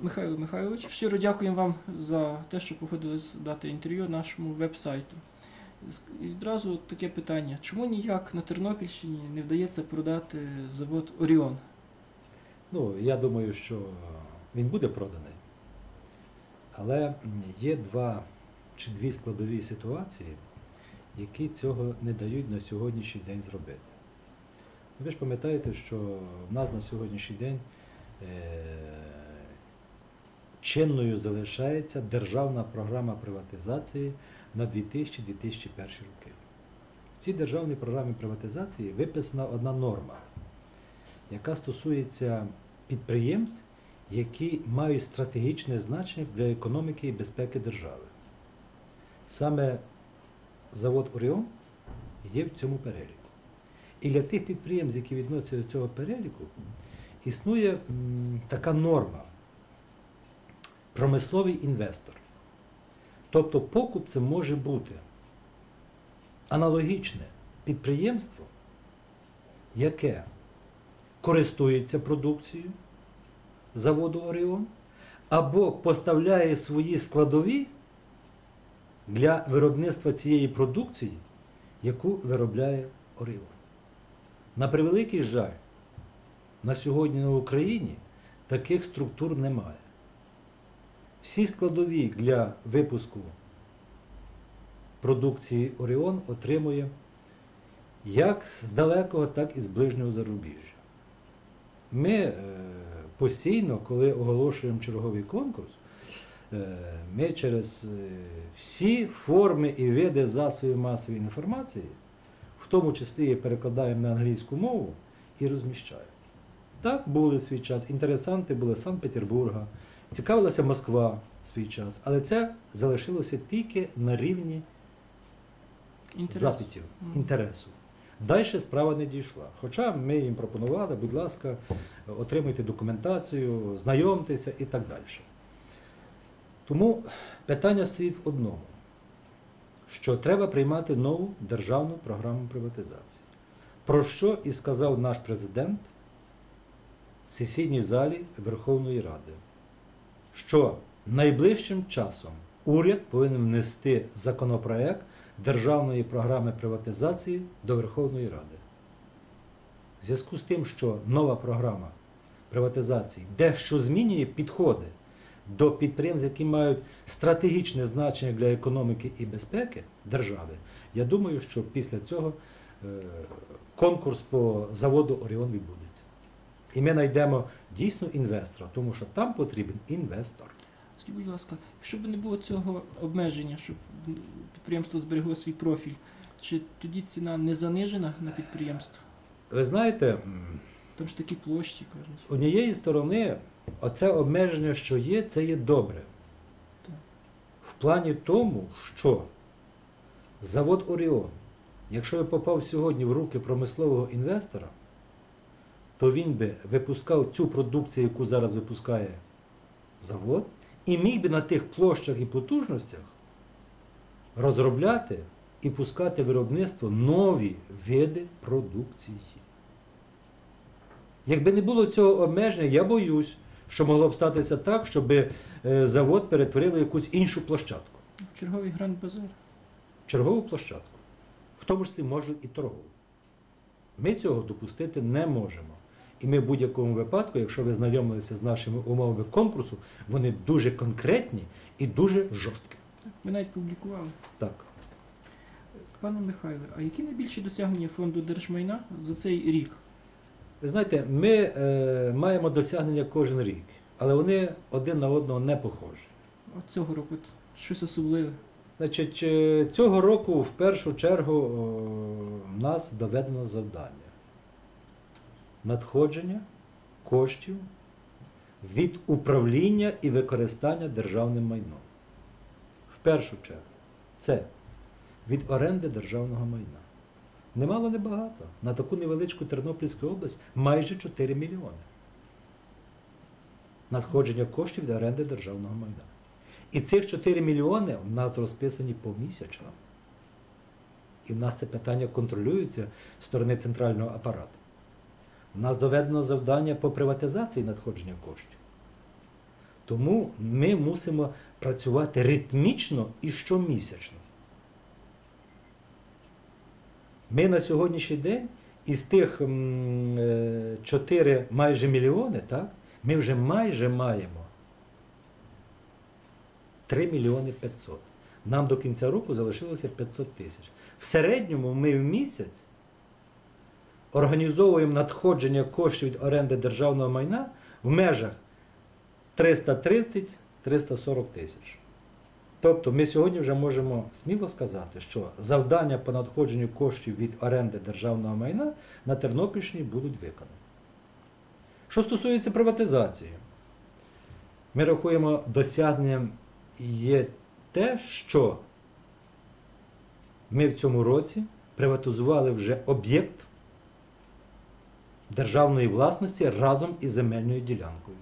Михайло Михайлович, щиро дякуємо вам за те, що погодились дати інтерв'ю нашому веб-сайту. І відразу таке питання: чому ніяк на Тернопільщині не вдається продати завод Оріон? Ну, я думаю, що він буде проданий. Але є два чи дві складові ситуації, які цього не дають на сьогоднішній день зробити. Ви ж пам'ятаєте, що в нас на сьогоднішній день е, чинною залишається державна програма приватизації на 2000-2001 роки. В цій державній програмі приватизації виписана одна норма, яка стосується підприємств, які мають стратегічне значення для економіки і безпеки держави. Саме завод Оріон є в цьому переліку. І для тих підприємств, які відносяться до цього переліку, існує така норма промисловий інвестор. Тобто покупцем може бути аналогічне підприємство, яке користується продукцією заводу Оріон, або поставляє свої складові для виробництва цієї продукції, яку виробляє Оріон. На превеликий жаль, на сьогодні на Україні таких структур немає. Всі складові для випуску продукції Оріон отримує як з далекого, так і з ближнього зарубіжжя. Ми е, постійно, коли оголошуємо черговий конкурс, е, ми через е, всі форми і види засобів масової інформації, в тому числі перекладаємо на англійську мову і розміщаємо. Так були свій час. Інтересанти були Санкт-Петербурга, цікавилася Москва в свій час, але це залишилося тільки на рівні Інтерес. запитів, Мгм. інтересу. Далі справа не дійшла. Хоча ми їм пропонували, будь ласка, отримуйте документацію, знайомтеся і так далі. Тому питання стоїть в одному, що треба приймати нову державну програму приватизації. Про що і сказав наш президент в сесійній залі Верховної Ради, що найближчим часом уряд повинен внести законопроект державної програми приватизації до Верховної Ради. В зв'язку з тим, що нова програма приватизації дещо змінює підходи до підприємств, які мають стратегічне значення для економіки і безпеки держави, я думаю, що після цього е, конкурс по заводу Оріон відбудеться. І ми знайдемо дійсно інвестора, тому що там потрібен інвестор. Скажіть, будь ласка, якщо б не було цього обмеження, щоб підприємство зберегло свій профіль, чи тоді ціна не занижена на підприємство? Ви знаєте, Там ж такі площі, кажуть. З однієї сторони, оце обмеження, що є, це є добре. Так. В плані тому, що завод Оріон, якщо би попав сьогодні в руки промислового інвестора, то він би випускав цю продукцію, яку зараз випускає завод, і міг би на тих площах і потужностях розробляти і пускати в виробництво нові види продукції. Якби не було цього обмеження, я боюсь, що могло б статися так, щоб е, завод перетворив якусь іншу площадку, Черговий гранд базар. чергову площадку, в тому числі може і торгову. Ми цього допустити не можемо. І ми в будь-якому випадку, якщо ви знайомилися з нашими умовами конкурсу, вони дуже конкретні і дуже жорсткі. Ми навіть публікували. Так. Пане Михайле, а які найбільші досягнення фонду держмайна за цей рік? Ви знаєте, ми е, маємо досягнення кожен рік, але вони один на одного не похожі. От цього року от щось особливе. Значить, е, цього року в першу чергу в нас доведено завдання надходження коштів від управління і використання державним майном. В першу чергу, це від оренди державного майна. Немало небагато. На таку невеличку Тернопільську область майже 4 мільйони. Надходження коштів від оренди державного майна. І цих 4 мільйони в нас розписані помісячно. І в нас це питання контролюється з сторони центрального апарату. У нас доведено завдання по приватизації надходження коштів. Тому ми мусимо працювати ритмічно і щомісячно. Ми на сьогоднішній день із тих е, 4 майже мільйони, так, ми вже майже маємо 3 мільйони 500. Нам до кінця року залишилося 500 тисяч. В середньому ми в місяць організовуємо надходження коштів від оренди державного майна в межах 330-340 тисяч. Тобто ми сьогодні вже можемо сміло сказати, що завдання по надходженню коштів від оренди державного майна на Тернопільщині будуть виконані. Що стосується приватизації, ми рахуємо досягненням є те, що ми в цьому році приватизували вже об'єкт державної власності разом із земельною ділянкою.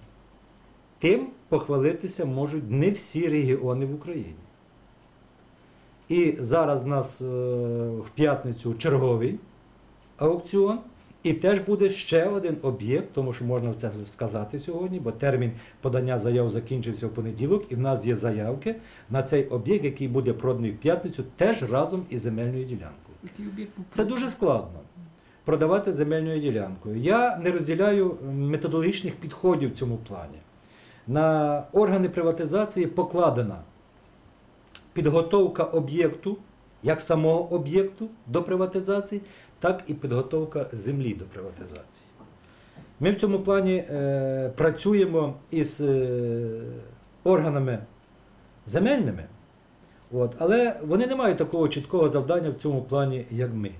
Тим похвалитися можуть не всі регіони в Україні. І зараз в нас е, в п'ятницю черговий аукціон, і теж буде ще один об'єкт, тому що можна це сказати сьогодні, бо термін подання заяв закінчився в понеділок, і в нас є заявки на цей об'єкт, який буде проданий в п'ятницю, теж разом із земельною ділянкою. Це дуже складно продавати земельною ділянкою. Я не розділяю методологічних підходів в цьому плані. На органи приватизації покладена підготовка об'єкту, як самого об'єкту до приватизації, так і підготовка землі до приватизації. Ми в цьому плані е, працюємо із е, органами земельними, от, але вони не мають такого чіткого завдання в цьому плані, як ми.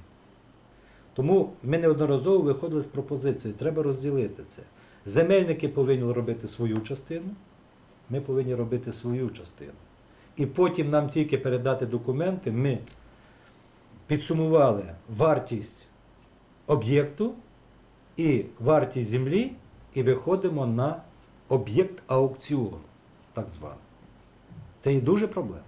Тому ми неодноразово виходили з пропозицією, треба розділити це. Земельники повинні робити свою частину, ми повинні робити свою частину. І потім нам тільки передати документи, ми підсумували вартість об'єкту і вартість землі, і виходимо на об'єкт аукціону, так званий. Це і дуже проблема.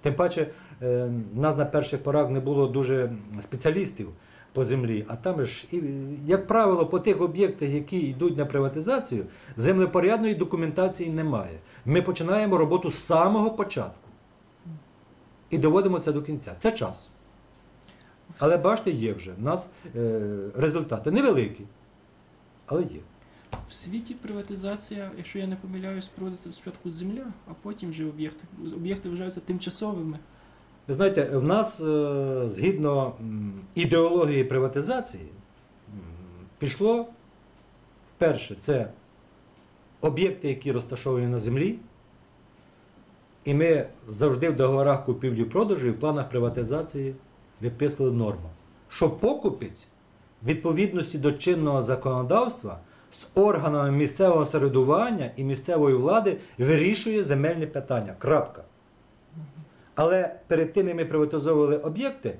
Тим паче, е, нас на перших порах не було дуже спеціалістів по землі, а там ж, як правило, по тих об'єктах, які йдуть на приватизацію, землепорядної документації немає. Ми починаємо роботу з самого початку і доводимо це до кінця. Це час. Але бачите, є вже. У нас е, результати невеликі, але є. В світі приватизація, якщо я не помиляюсь, проводиться спочатку земля, а потім вже об'єкти. Об'єкти вважаються тимчасовими. Знаєте, в нас е, згідно ідеології приватизації пішло перше, це об'єкти, які розташовані на землі. І ми завжди в договорах купівлі-продажу і в планах приватизації виписали норму, що покупець в відповідності до чинного законодавства з органами місцевого самоврядування і місцевої влади вирішує земельні питання. Крапка. Але перед тим, як ми приватизовували об'єкти,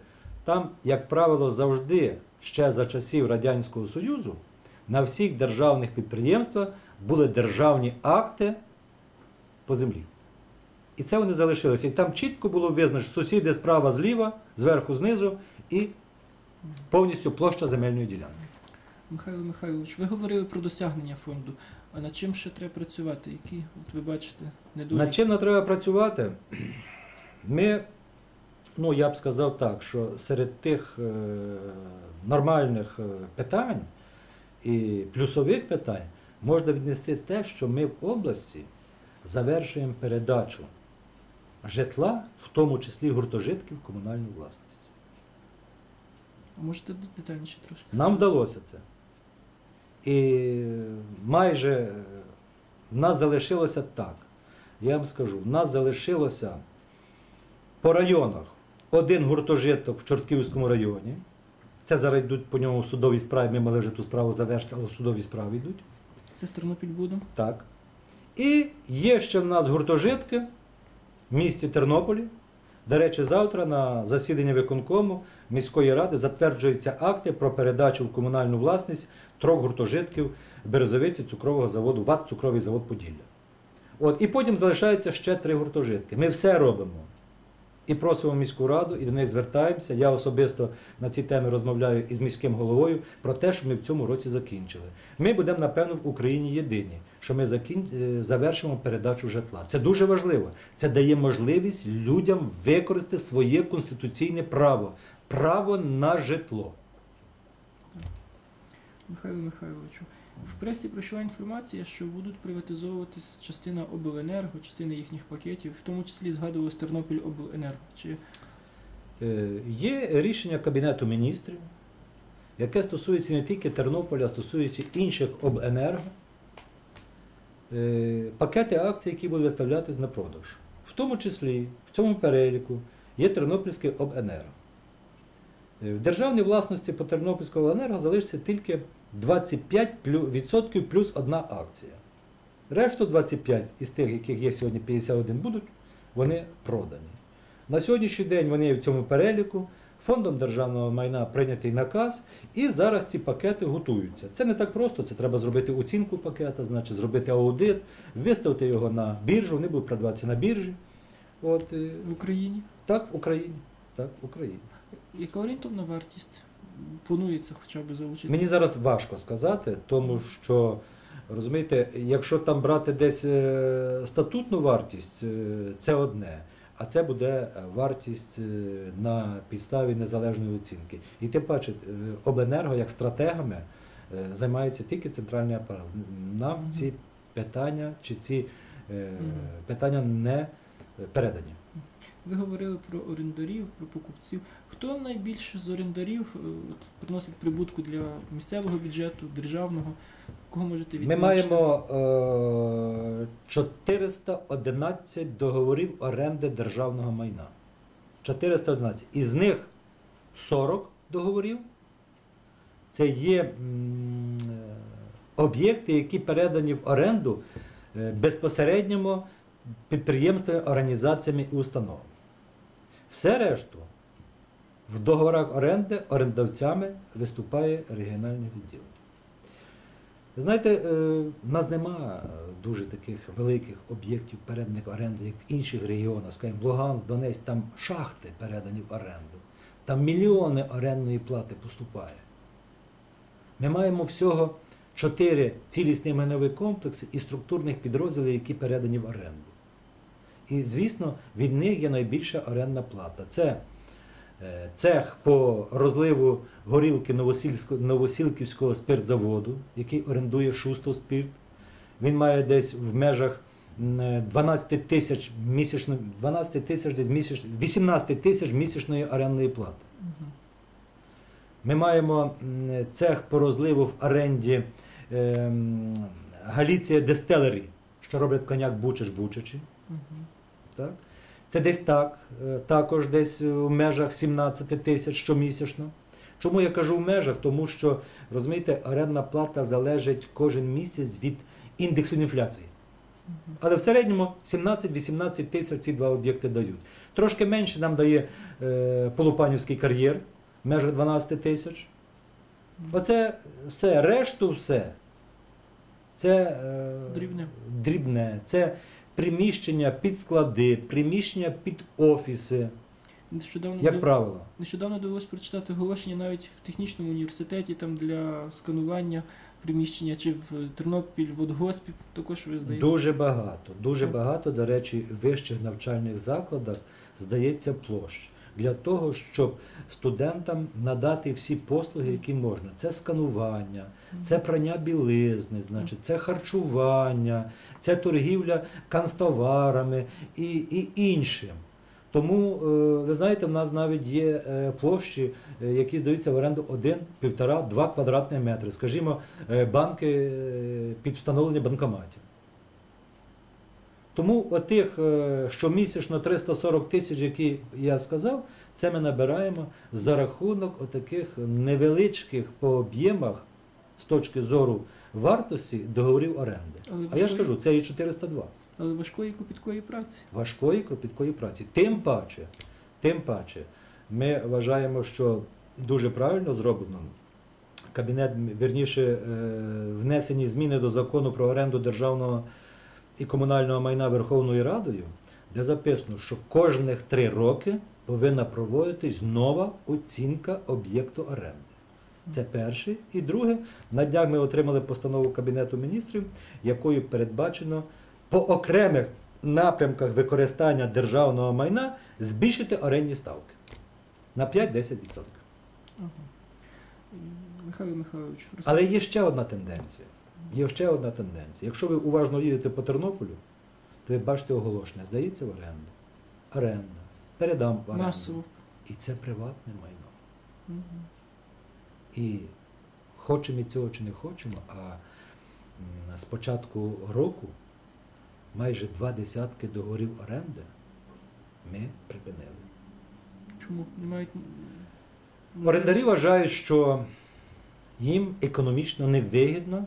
там, як правило, завжди ще за часів Радянського Союзу на всіх державних підприємствах були державні акти по землі. І це вони залишилися. І там чітко було визначено сусіди справа зліва, зверху знизу і повністю площа земельної ділянки. Михайло Михайлович, ви говорили про досягнення фонду. А над чим ще треба працювати? Які, от ви бачите, недоліки? Над чим нам треба працювати? Ми, ну я б сказав так, що серед тих е, нормальних е, питань і плюсових питань можна віднести те, що ми в області завершуємо передачу житла, в тому числі гуртожитків, комунальну власність. А можете детальніше трошки Нам вдалося це. І майже е, в нас залишилося так. Я вам скажу, в нас залишилося по районах один гуртожиток в Чортківському районі. Це зараз йдуть по ньому в судовій справі. Ми мали вже ту справу завершити, але в судовій справі йдуть. Це з Тернопільбудом. Так. І є ще в нас гуртожитки в місті Тернополі. До речі, завтра на засіданні виконкому міської ради затверджуються акти про передачу в комунальну власність трьох гуртожитків Березовиці цукрового заводу, ВАТ Цукровий завод Поділля. От, і потім залишається ще три гуртожитки. Ми все робимо І просимо міську раду, і до них звертаємося. Я особисто на ці теми розмовляю із міським головою про те, що ми в цьому році закінчили. Ми будемо, напевно, в Україні єдині, що ми закін... е, завершимо передачу житла. Це дуже важливо. Це дає можливість людям використати своє конституційне право право на житло. Михайло Михайловичу, в пресі пройшла інформація, що будуть приватизовуватись частина обленерго, частина їхніх пакетів, в тому числі згадувалось Тернопіль обленерго. Чи Е, Є рішення Кабінету міністрів, яке стосується не тільки Тернополя, а стосується інших обленерго. Е, Пакети акцій, які будуть виставлятись на продаж. В тому числі в цьому переліку є Тернопільське обенерго. Е, В державній власності по Тернопільському обленерго залишиться тільки 25% плюс одна акція. Решту 25 із тих, яких є сьогодні 51 будуть, вони продані. На сьогоднішній день вони є в цьому переліку. Фондом державного майна прийнятий наказ, і зараз ці пакети готуються. Це не так просто, це треба зробити оцінку пакета, значить зробити аудит, виставити його на біржу, вони будуть продаватися на біржі. От, е, в Україні? так, в Україні. Так, в Україні. Яка орієнтовна вартість планується хоча б залучити? Мені зараз важко сказати, тому що, розумієте, якщо там брати десь е, статутну вартість, е, це одне. А це буде вартість е, на підставі незалежної оцінки. І тим паче, обленерго як стратегами займається тільки центральний апарат. Нам ці питання чи ці питання не передані. Ви говорили про орендарів, про покупців. Хто найбільше з орендарів е, от, приносить прибутку для місцевого бюджету, державного? Кого можете Ми маємо е, 411 договорів оренди державного майна. 411. Із них 40 договорів. Це є е, об'єкти, які передані в оренду е, безпосередньо підприємствами, організаціями і установами. Все решту в договорах оренди орендавцями виступає регіональне відділення. Знаєте, е, в нас нема дуже таких великих об'єктів переданих в оренду, як в інших регіонах, скажімо, Луганськ, Донецьк, там шахти передані в оренду. Там мільйони орендної плати поступає. Ми маємо всього чотири цілісні майнові комплекси і структурних підрозділів, які передані в оренду. І, звісно, від них є найбільша орендна плата. Це е, цех по розливу горілки Новосілківського спиртзаводу, який орендує Шусто спирт. Він має десь в межах е, 12 тисяч місячно, 12 тисяч десь місяч, 18 тисяч місячної орендної плати. Ми маємо цех по розливу в оренді ем, Галіція Дестелері, що роблять коньяк Бучич Так? Це десь так, е, також десь в межах 17 тисяч щомісячно. Чому я кажу в межах? Тому що, розумієте, орендна плата залежить кожен місяць від індексу інфляції. Але в середньому 17-18 тисяч ці два об'єкти дають. Трошки менше нам дає е, Полупанівський кар'єр в межах 12 тисяч. Оце все, решту все. Це е, Дрібне. дрібне. Це приміщення під склади, приміщення під офіси, Нещодавно, як дов- правило. нещодавно довелось прочитати оголошення навіть в технічному університеті там для сканування приміщення, чи в Тернопіль в водгоспі також ви здаєте. Дуже багато. Дуже Так. багато, до речі, в вищих навчальних закладах здається площ для того, щоб студентам надати всі послуги, які можна. Це сканування, це прання білизни, значить, це харчування, це торгівля канцтоварами і, і іншим. Тому, е, ви знаєте, в нас навіть є е, площі, е, які здаються в оренду 1, 1,5, 2 квадратні метри. Скажімо, банки під встановлення банкоматів. Тому отих щомісячно 340 тисяч, які я сказав, це ми набираємо за рахунок отаких невеличких по об'ємах з точки зору вартості договорів оренди. Але А я ж кажу, це і 402 Але важкої копіткої праці. важкої кропіткої праці. Тим паче, тим паче, ми вважаємо, що дуже правильно зроблено. Кабінет, вірніше, е, внесені зміни до закону про оренду державного і комунального майна Верховною Радою, де записано, що кожних три роки повинна проводитись нова оцінка об'єкту оренди. Це перше. І друге, на днях ми отримали постанову Кабінету міністрів, якою передбачено по окремих напрямках використання державного майна збільшити орендні ставки на 5-10%. Ага. Михайло Михайлович, розкажіть. Але є ще одна тенденція. Є ще одна тенденція. Якщо ви уважно їдете по Тернополю, то ви бачите оголошення, здається в оренду. Оренда. Передам в оренду. масово. І це приватне майно. Мгм. І хочемо ми цього чи не хочемо, а з початку року майже два десятки договорів оренди ми припинили. Чому не мають Орендарі вважають, що їм економічно невигідно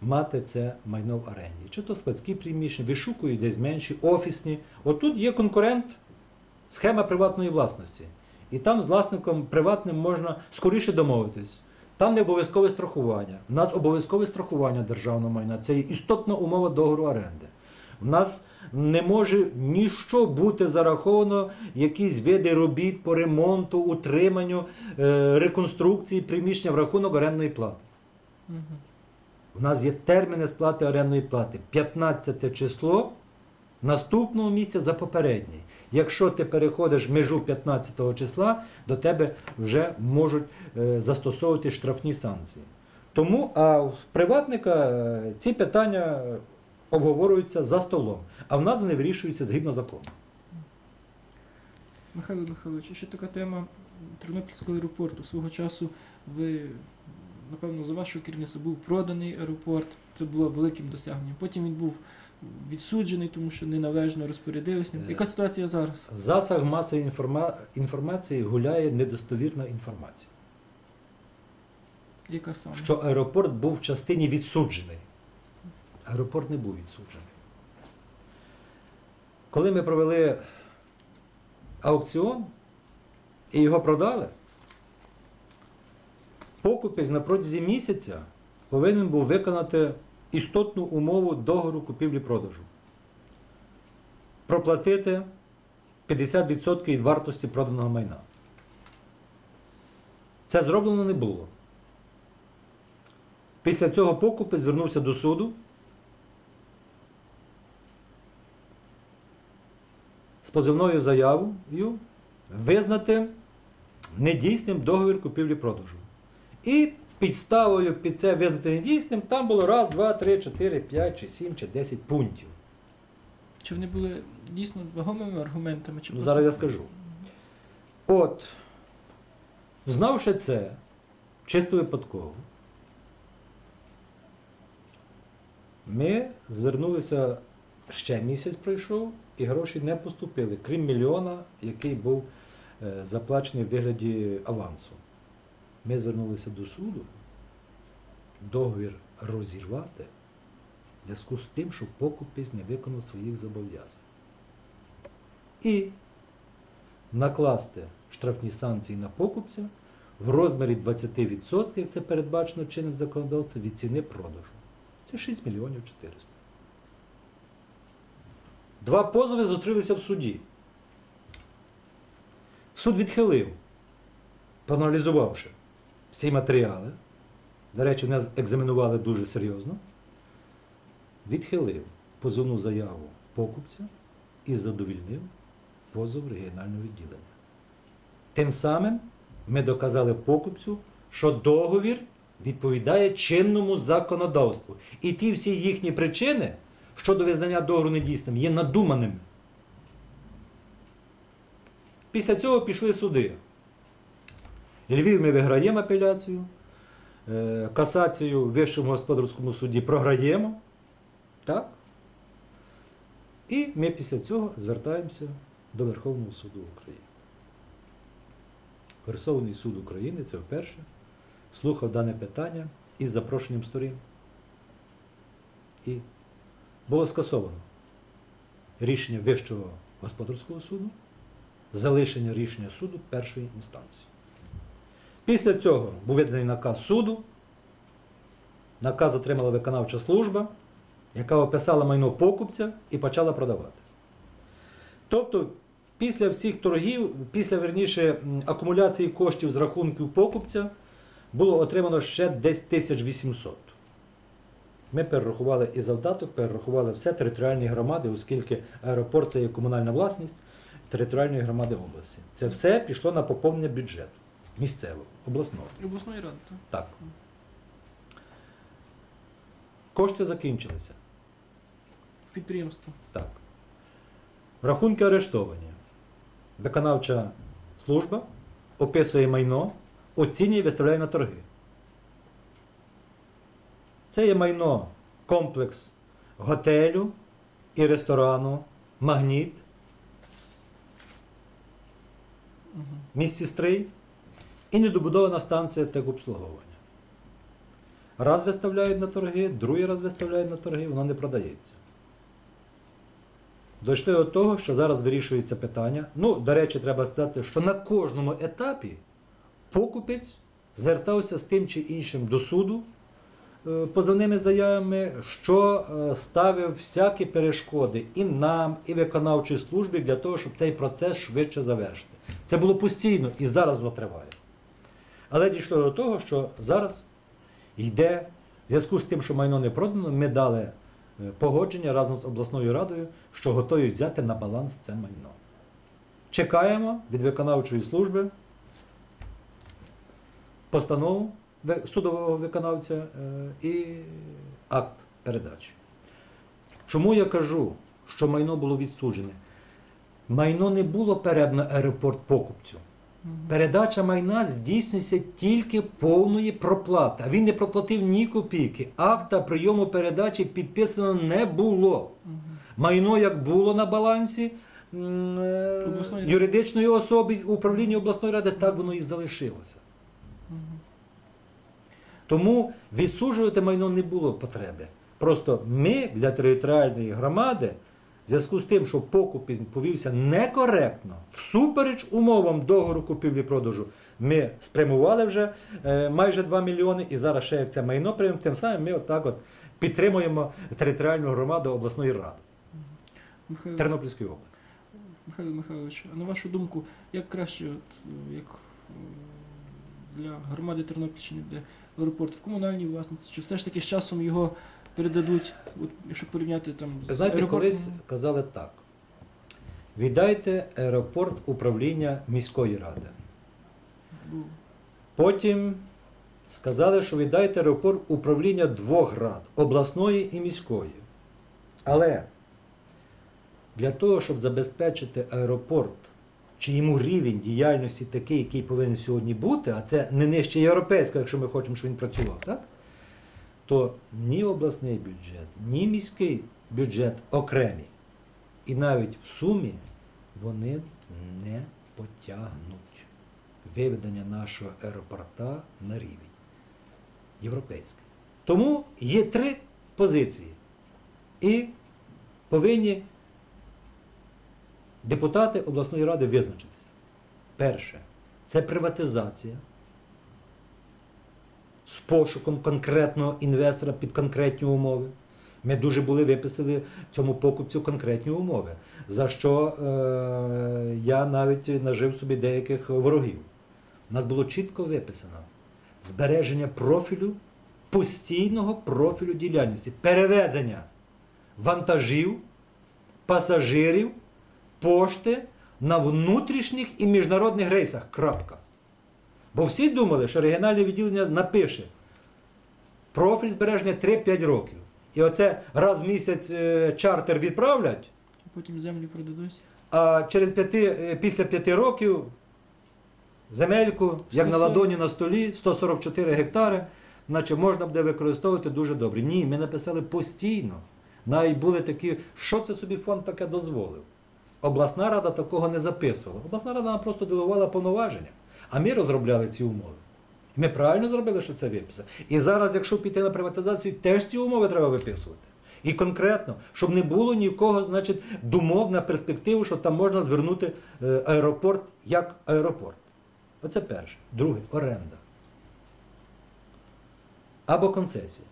мати це майно в оренді. Чи то складські приміщення, вишукують десь менші, офісні. Отут є конкурент, схема приватної власності. І там з власником приватним можна скоріше домовитись. Там не обов'язкове страхування. У нас обов'язкове страхування державного майна. Це істотна умова договору оренди. У нас не може ніщо бути зараховано, якісь види робіт по ремонту, утриманню, е, реконструкції приміщення в рахунок орендної плати. Мгм. У нас є терміни сплати орендної плати. 15 число наступного місяця за попередній. Якщо ти переходиш межу 15 числа, до тебе вже можуть е, застосовувати штрафні санкції. Тому а в приватника е, ці питання обговорюються за столом, а в нас вони вирішуються згідно закону. Михайло Михайлович, ще така тема Тернопільського аеропорту. Свого часу ви, напевно, за вашого керівництва був проданий аеропорт. Це було великим досягненням. Потім він був відсуджений, тому що неналежно розпорядились ним. Е. Яка ситуація зараз? В засобах масової інформа- інформації гуляє недостовірна інформація, Яка саме? що аеропорт був в частині відсуджений. Аеропорт не був відсуджений. Коли ми провели аукціон і його продали, покупець на протязі місяця повинен був виконати істотну умову договору купівлі-продажу. Проплатити 50% від вартості проданого майна. Це зроблено не було. Після цього покупець звернувся до суду. З позивною заявою визнати недійсним договір купівлі-продажу. І підставою під це визнати недійсним там було раз, два, три, чотири, п'ять, чи сім, чи десять пунктів. Чи вони були дійсно вагомими аргументами? Чи Ну, просто- зараз я скажу. От, знавши це, чисто випадково, ми звернулися, ще місяць пройшов, і гроші не поступили, крім мільйона, який був е, заплачений в вигляді авансу. Ми звернулися до суду, договір розірвати в зв'язку з тим, що покупець не виконав своїх зобов'язань. І накласти штрафні санкції на покупця в розмірі 20%, як це передбачено чинним законодавством, від ціни продажу. Це 6 мільйонів 400. Два позови зустрілися в суді. Суд відхилив, проаналізувавши всі матеріали. До речі, нас екзаменували дуже серйозно. Відхилив позовну заяву покупця і задовільнив позов регіонального відділення. Тим самим ми доказали покупцю, що договір відповідає чинному законодавству. І ті всі їхні причини щодо визнання договору недійсним є надуманими. Після цього пішли суди. Львів ми виграємо апеляцію, е, касацію в Вищому господарському суді програємо. Так? І ми після цього звертаємося до Верховного суду України. Верховний суд України це вперше слухав дане питання із запрошенням сторін. І було скасовано рішення Вищого господарського суду, залишення рішення суду першої інстанції. Після цього був виданий наказ суду. Наказ отримала виконавча служба, яка описала майно покупця і почала продавати. Тобто, після всіх торгів, після верніше акумуляції коштів з рахунків покупця, було отримано ще десь 1800. Ми перерахували і завдаток, перерахували все територіальні громади, оскільки аеропорт це є комунальна власність територіальної громади області. Це все пішло на поповнення бюджету місцевого, обласного. Обласної ради, так? Так. Кошти закінчилися. Підприємство. Так. Рахунки арештовані. Виконавча служба описує майно, оцінює і виставляє на торги. Це є майно комплекс готелю і ресторану, магніт, Угу. місті Стрий і недобудована станція техобслуговування. Раз виставляють на торги, другий раз виставляють на торги, воно не продається. Дійшли до того, що зараз вирішується питання. Ну, до речі, треба сказати, що на кожному етапі покупець звертався з тим чи іншим до суду е, позовними заявами, що е, ставив всякі перешкоди і нам, і виконавчій службі для того, щоб цей процес швидше завершити. Це було постійно і зараз воно триває. Але дійшло до того, що зараз йде, в зв'язку з тим, що майно не продано, ми дали е, погодження разом з обласною радою, що готові взяти на баланс це майно. Чекаємо від виконавчої служби постанову судового виконавця е, і акт передачі. Чому я кажу, що майно було відсуджене? Майно не було передано аеропорт покупцю. Передача майна здійснюється тільки повної проплати. А він не проплатив ні копійки. Акта прийому передачі підписано не було. Майно як було на балансі е, Обласної юридичної особи в управлінні обласної ради, так воно і залишилося. Тому відсуджувати майно не було потреби. Просто ми для територіальної громади, в зв'язку з тим, що покупець повівся некоректно, всупереч умовам договору купівлі-продажу, ми спрямували вже е, майже 2 мільйони і зараз ще як це майно приймемо, тим самим ми отак от підтримуємо територіальну громаду обласної ради Михайло, Тернопільської області. Михайло Михайлович, а на вашу думку, як краще, от, як е, для громади Тернопільщини буде аеропорт в комунальній власності, чи все ж таки з часом його передадуть, от, якщо порівняти там з Знаєте, аеропортом? колись казали так: віддайте аеропорт управління міської ради. Потім сказали, що віддайте аеропорт управління двох рад обласної і міської. Але для того, щоб забезпечити аеропорт, чи йому рівень діяльності такий, який повинен сьогодні бути, а це не нижче європейського, якщо ми хочемо, щоб він працював, так? То ні обласний бюджет, ні міський бюджет окремі. І навіть в сумі вони не потягнуть виведення нашого аеропорта на рівень європейський. Тому є три позиції. І повинні депутати обласної ради визначитися. Перше це приватизація з пошуком конкретного інвестора під конкретні умови. Ми дуже були виписали цьому покупцю конкретні умови, за що е, я навіть нажив собі деяких ворогів. У нас було чітко виписано збереження профілю, постійного профілю діяльності, перевезення вантажів, пасажирів, пошти на внутрішніх і міжнародних рейсах. Крапка. Бо всі думали, що регіональне відділення напише профіль збереження 3-5 років. І оце раз в місяць е, чартер відправлять, Потім землю продадуть. а через п'яти, е, після 5 років земельку, як на ладоні на столі, 144 гектари, наче можна буде використовувати дуже добре. Ні, ми написали постійно. Навіть були такі, що це собі фонд таке дозволив. Обласна рада такого не записувала. Обласна рада нам просто делегувала повноваження. А ми розробляли ці умови. Ми правильно зробили, що це виписали. І зараз, якщо піти на приватизацію, теж ці умови треба виписувати. І конкретно, щоб не було нікого, значить, думок на перспективу, що там можна звернути е, аеропорт як аеропорт. Оце перше. Друге оренда. Або концесія.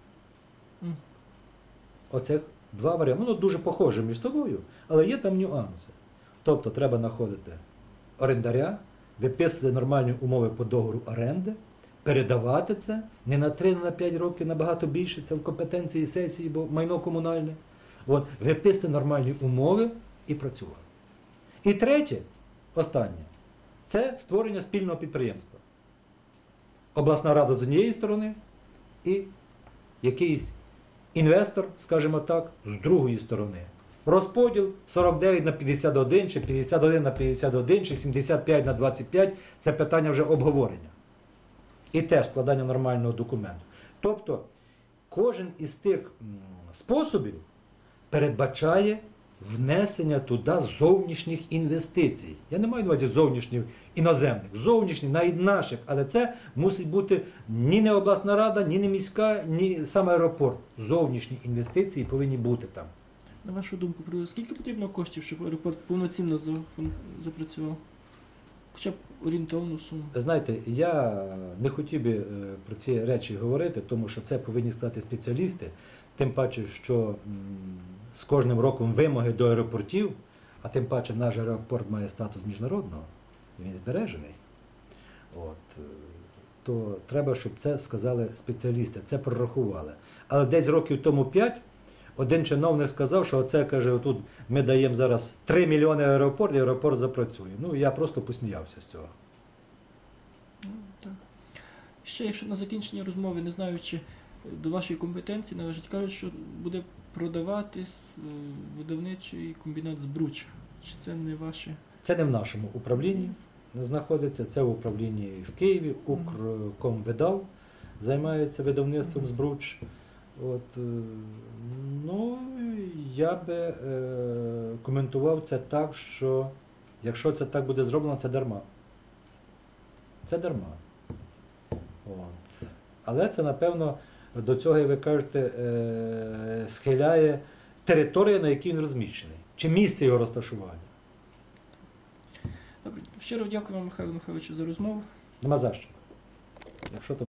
Оце два варіанти. Воно дуже похоже між собою, але є там нюанси. Тобто треба знаходити орендаря, виписувати нормальні умови по договору оренди, передавати це не на 3, не на 5 років, набагато більше, це в компетенції сесії, бо майно комунальне. От, виписати нормальні умови і працювати. І третє, останнє, це створення спільного підприємства. Обласна рада з однієї сторони і якийсь інвестор, скажімо так, з другої сторони. Розподіл 49 на 51, чи 51 на 51, чи 75 на 25 це питання вже обговорення. І теж складання нормального документу. Тобто кожен із тих способів передбачає внесення туди зовнішніх інвестицій. Я не маю на увазі зовнішніх іноземних, зовнішніх, навіть наших, але це мусить бути ні не обласна рада, ні не міська, ні сам аеропорт. Зовнішні інвестиції повинні бути там. На вашу думку, скільки потрібно коштів, щоб аеропорт повноцінно запрацював? Хоча б орієнтовну суму. Знаєте, я не хотів би е, про ці речі говорити, тому що це повинні стати спеціалісти, тим паче, що з кожним роком вимоги до аеропортів, а тим паче наш аеропорт має статус міжнародного, він збережений. От, е, то треба, щоб це сказали спеціалісти, це прорахували. Але десь років тому 5 один чиновник сказав, що оце каже, отут ми даємо зараз 3 мільйони аеропорт, і аеропорт запрацює. Ну я просто посміявся з цього. Ну, так. Ще якщо на закінчення розмови, не знаю, чи до вашої компетенції належить, кажуть, що буде продаватись е, видавничий комбінат збруч. Чи це не ваше? Це не в нашому управлінні знаходиться, це в управлінні в Києві, Укркомвидав займається видавництвом збруч. От, е, ну, я би е, коментував це так, що якщо це так буде зроблено, це дарма. Це дарма. От. Але це, напевно, до цього, як ви кажете, е, схиляє територія, на якій він розміщений, чи місце його розташування. Добре, щиро дякую вам, Михайло Михайловичу, за розмову. Нема за що. Якщо